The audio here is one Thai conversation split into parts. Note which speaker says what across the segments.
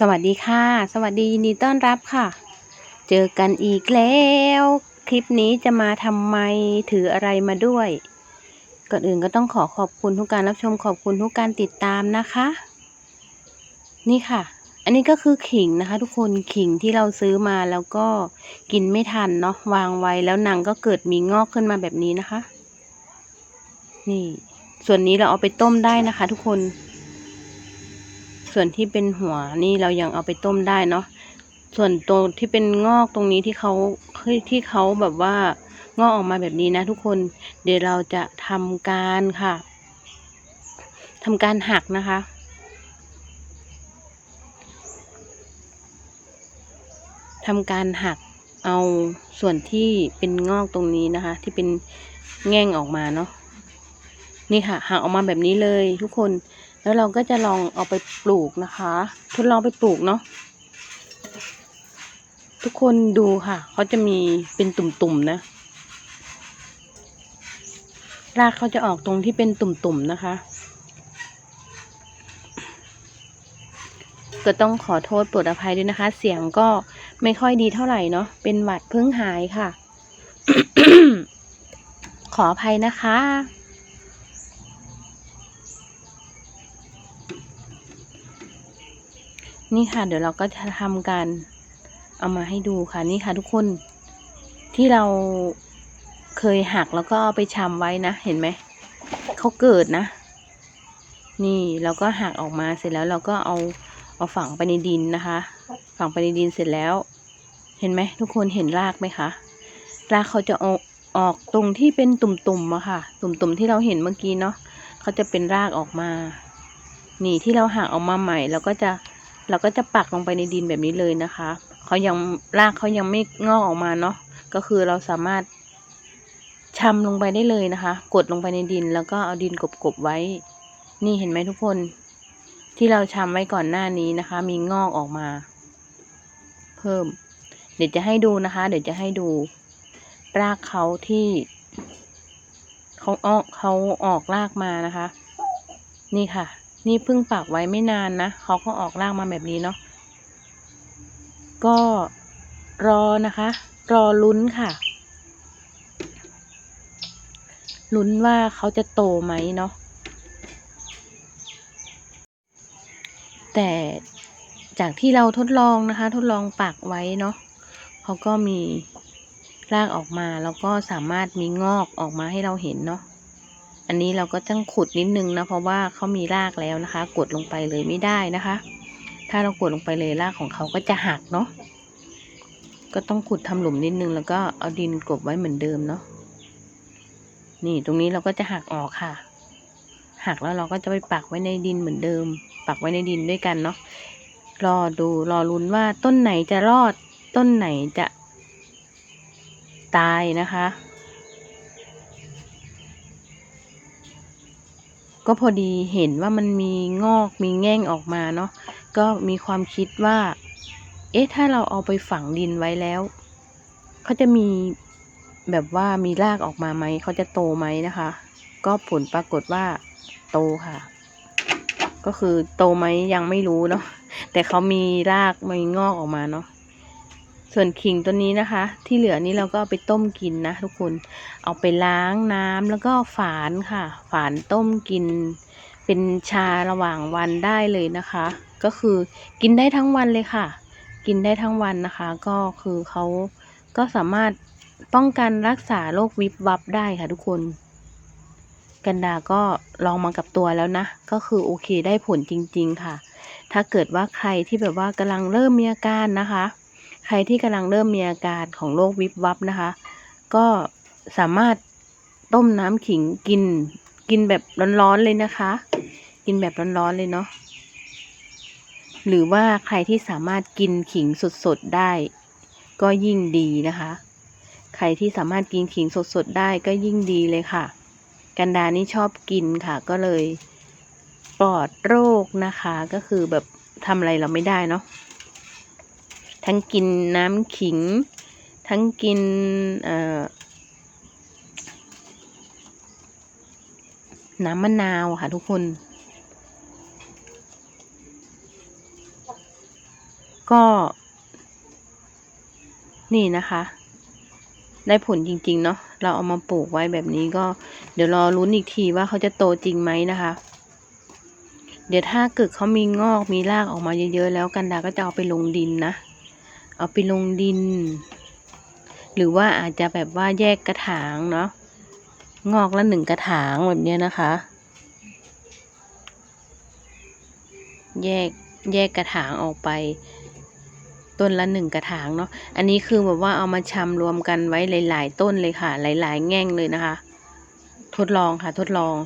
Speaker 1: สวัสดีค่ะ สวัสดียินดีต้อนรับค่ะ เจอกันอีกแล้ว คลิปนี้จะมาทำไมถืออะไรมาด้วย ก่อนอื่นก็ต้องขอขอบคุณทุกการรับชมขอบคุณทุกการติดตามนะคะ นี่ค่ะ อันนี้ก็คือขิงนะคะ ทุกคนขิงที่เราซื้อมาแล้วก็กินไม่ทันเนาะวางไว้แล้วหนังก็เกิดมีงอกขึ้นมาแบบนี้นะคะ นี่ ส่วนนี้เราเอาไปต้มได้นะคะ ทุกคน ส่วนที่เป็นหัวนี่เรายังเอาไปต้มได้เนาะส่วนตรงที่เป็นงอกตรงนี้ที่เขาที่เขาแบบว่างอกออกมาแบบนี้นะ ทุกคนเดี๋ยวเราจะทำการค่ะทำการหักนะคะทำการหักเอาส่วนที่เป็นงอกตรงนี้นะคะ ที่เป็นแง่งออกมาเนาะนี่ค่ะหักออกมาแบบนี้เลยทุกคน แล้วเราก็จะลองเอาไปปลูกนะคะ ทดลองไปปลูกเนาะทุกคนดูค่ะเขาจะมีเป็นตุ่มๆนะรากเขาจะออกตรงที่เป็นตุ่มๆนะคะ ก็ต้องขอโทษโปรดอภัยด้วยนะคะ เสียงก็ไม่ค่อยดีเท่าไหร่เนาะเป็นหวัดเพิ่งหายค่ะ ขออภัยนะคะ นี่ค่ะ เดี๋ยวเราก็จะทำการเอามาให้ดูค่ะนี่ค่ะทุกคนที่เราเคยหักแล้วก็เอาไปชำไว้นะ เห็นไหมเขาเกิดนะ นี่เราก็หักออกมาเสร็จแล้วเราก็เอาเอาฝังไปในดินนะคะ ฝังไปในดินเสร็จแล้ว เห็นไหมทุกคนเห็นรากไหมคะรากเขาจะออกออกตรงที่เป็นตุ่มๆอะค่ะ ตุ่มๆที่เราเห็นเมื่อกี้เนาะเขาจะเป็นรากออกมา นี่ที่เราหักออกมาใหม่เราก็จะ เราก็จะปักลงไปในดินแบบนี้เลยนะคะเขายังรากเขายังไม่งอกออกมาเนาะก็คือเราสามารถชำลงไปได้เลยนะคะ กดลงไปในดิน แล้วก็เอาดินกบๆไว้ นี่เห็นไหมทุกคน ที่เราชำไว้ก่อนหน้านี้นะคะ มีงอกออกมา เพิ่ม เดี๋ยวจะให้ดูนะคะ เดี๋ยวจะให้ดู รากเขาที่เขาออกเขาออกรากมานะคะ นี่ค่ะ นี่เพิ่งปักไว้ไม่นานนะเขาก็ออกรากมาแบบนี้เนาะก็รอนะคะ รอลุ้นค่ะลุ้นว่าเขาจะโตไหมเนาะแต่จากที่เราทดลองนะคะ ทดลองปักไว้เนาะเขาก็มีรากออกมาแล้วก็สามารถมีงอกออกมาให้เราเห็นเนาะ อันนี้เราก็ต้องขุดนิดนึงนะเพราะว่าเขามีรากแล้วนะคะ กดลงไปเลยไม่ได้นะคะ ถ้าเรากดลงไปเลยรากของเขาก็จะหักเนาะก็ต้องขุดทำหลุมนิดนึงแล้วก็เอาดินกลบไว้เหมือนเดิมเนาะนี่ตรงนี้เราก็จะหักออกค่ะ หักแล้วเราก็จะไปปักไว้ในดินเหมือนเดิม ปักไว้ในดินด้วยกันเนาะรอดูรอลุ้นว่าต้นไหนจะรอดต้นไหนจะตายนะคะ ก็พอดีเห็นว่ามันมีงอกมีแง่งออกมาเนาะก็มีความคิดว่า เอ๊ะถ้าเราเอาไปฝังดินไว้แล้วเขาจะมีแบบว่ามีรากออกมาไหมเขาจะโตไหมนะคะ ก็ผลปรากฏว่าโตค่ะ ก็คือโตไหมยังไม่รู้เนาะแต่เขามีรากมีงอกออกมาเนาะ ส่วนขิงตัวนี้นะคะ ที่เหลือนี้เราก็ไปต้มกินนะทุกคน เอาไปล้างน้ำแล้วก็ฝานค่ะ ฝานต้มกิน เป็นชาระหว่างวันได้เลยนะคะ ก็คือกินได้ทั้งวันเลยค่ะ กินได้ทั้งวันนะคะ ก็คือเขาก็สามารถป้องกันรักษาโรควิบวับได้ค่ะทุกคน กันดาก็ลองมากับตัวแล้วนะ ก็คือโอเคได้ผลจริง ๆ ค่ะ ถ้าเกิดว่าใครที่แบบว่ากำลังเริ่มมีอาการนะคะ ใครที่กำลังเริ่มมีอาการของโรควิบวับนะคะ ก็สามารถต้มน้ำขิงกิน กินแบบร้อนๆเลยนะคะ กินแบบร้อนๆเลยเนาะหรือว่าใครที่สามารถกินขิงสดๆได้ ก็ยิ่งดีนะคะ ใครที่สามารถกินขิงสดๆได้ก็ยิ่งดีเลยค่ะ กันดานี่ชอบกินค่ะ ก็เลยปลอดโรคนะคะ ก็คือแบบทำอะไรเราไม่ได้เนาะ ทั้งกินน้ำขิง ทั้งกินน้ำมะนาวค่ะทุกคน ก็ นี่นะคะ ได้ผลจริง ๆ เนาะเราเอามาปลูกไว้แบบนี้ก็ เดี๋ยวรอรุ้นอีกทีว่าเขาจะโตจริงไหมนะคะ เดี๋ยวถ้าเกิดเขามีงอกมีรากออกมาเยอะๆแล้วกันดาก็จะเอาไปลงดินนะ เอาไปลงดิน หรือว่าอาจจะแบบว่าแยกกระถางเนาะงอกละหนึ่งกระถางแบบเนี้ยนะคะ แยกแยกกระถางออกไปต้นละหนึ่งกระถางเนาะ อันนี้คือแบบว่าเอามาชำรวมกันไว้หลาย ๆ ต้นเลยค่ะ หลาย ๆ แง่งเลยนะคะ ทดลองค่ะ ทดลอง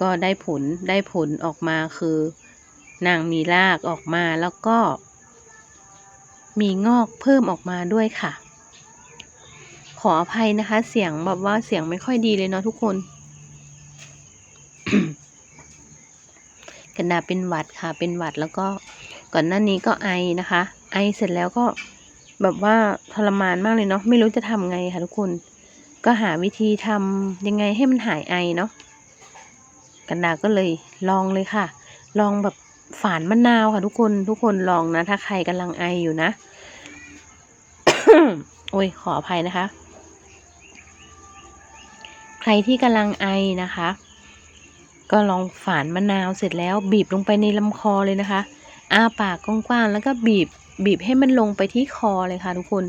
Speaker 1: ก็ได้ผลได้ผลออกมาคือ นางมีรากออกมาแล้วก็ มีงอกเพิ่มออกมาด้วยค่ะ ขออภัยนะคะ เสียงแบบว่าเสียงไม่ค่อยดีเลยเนาะทุกคนกันดาเป็นหวัดค่ะ เป็นหวัดแล้วก็ก่อนหน้านี้ก็ไอนะคะ ไอเสร็จแล้วก็แบบว่าทรมานมากเลยเนาะไม่รู้จะทำไงค่ะทุกคน ก็หาวิธีทำยังไงให้มันหายไอเนาะกันดาก็เลยลองเลยค่ะ ลองแบบ ฝานมะนาวค่ะทุกคนทุกคนลองนะ ถ้าใครกำลังไออยู่นะ โอ้ยขออภัยนะคะ ใครที่กำลังไอนะคะ ก็ลองฝานมะนาวเสร็จแล้ว บีบลงไปในลำคอเลยนะคะอ้าปากกว้างๆแล้วก็บีบบีบให้มันลงไปที่คอเลยค่ะ ทุกคน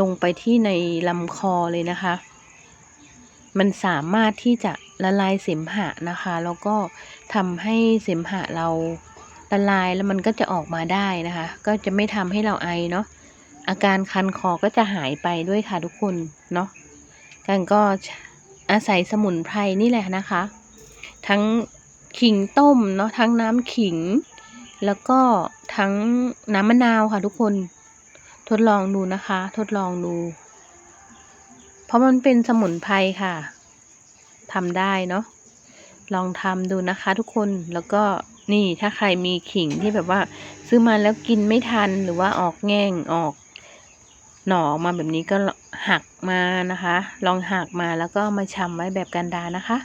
Speaker 1: ลงไปที่ในลำคอเลยนะคะ มันสามารถที่จะละลายเสมหะนะคะ แล้วก็ทำให้เสมหะเรา ละลายแล้วมันก็จะออกมาได้นะคะ ก็จะไม่ทำให้เราไอเนาะอาการคันคอก็จะหายไปด้วยค่ะทุกคนเนาะกันก็อาศัยสมุนไพรนี่แหละนะคะ ทั้งขิงต้มเนาะทั้งน้ำขิง แล้วก็ทั้งน้ำมะนาวค่ะทุกคน ทดลองดูนะคะ ทดลองดู เพราะมันเป็นสมุนไพรค่ะทำได้เนาะลองทำดูนะคะทุกคนแล้วก็ นี่ถ้าใครมีขิงที่แบบว่า ซื้อมาแล้วกินไม่ทันหรือว่าออกแง่งออก หน่อมาแบบนี้ก็หักมานะคะ ลองหักมาแล้วก็มาชำไว้แบบกันดานะคะ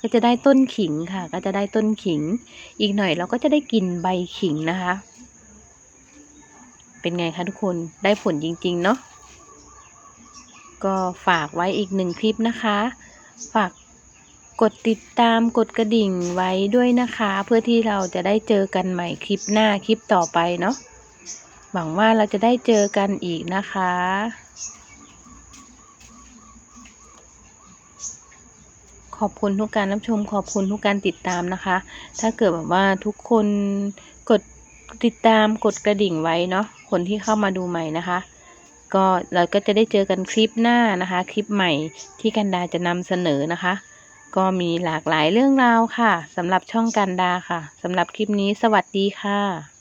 Speaker 1: ก็จะได้ต้นขิงค่ะ ก็จะได้ต้นขิง อีกหน่อยเราก็จะได้กินใบขิงนะคะ เป็นไงคะทุกคนได้ผลจริง ๆ เนาะก็ฝากไว้อีกหนึ่งคลิปนะคะ ฝาก กดติดตามกดกระดิ่งไว้ด้วยนะคะ เพื่อที่เราจะได้เจอกันใหม่คลิปหน้าคลิปต่อไปเนาะหวังว่าเราจะได้เจอกันอีกนะคะขอบคุณทุกการรับชมขอบคุณทุกการติดตามนะคะ ถ้าเกิดแบบว่าทุกคนกดติดตามกดกระดิ่งไว้เนาะคนที่เข้ามาดูใหม่นะคะ ก็เราก็จะได้เจอกันคลิปหน้านะคะ คลิปใหม่ที่กันดาจะนำเสนอนะคะ ก็มีหลากหลายเรื่องราวค่ะสำหรับช่องกันดาค่ะสำหรับคลิปนี้สวัสดีค่ะ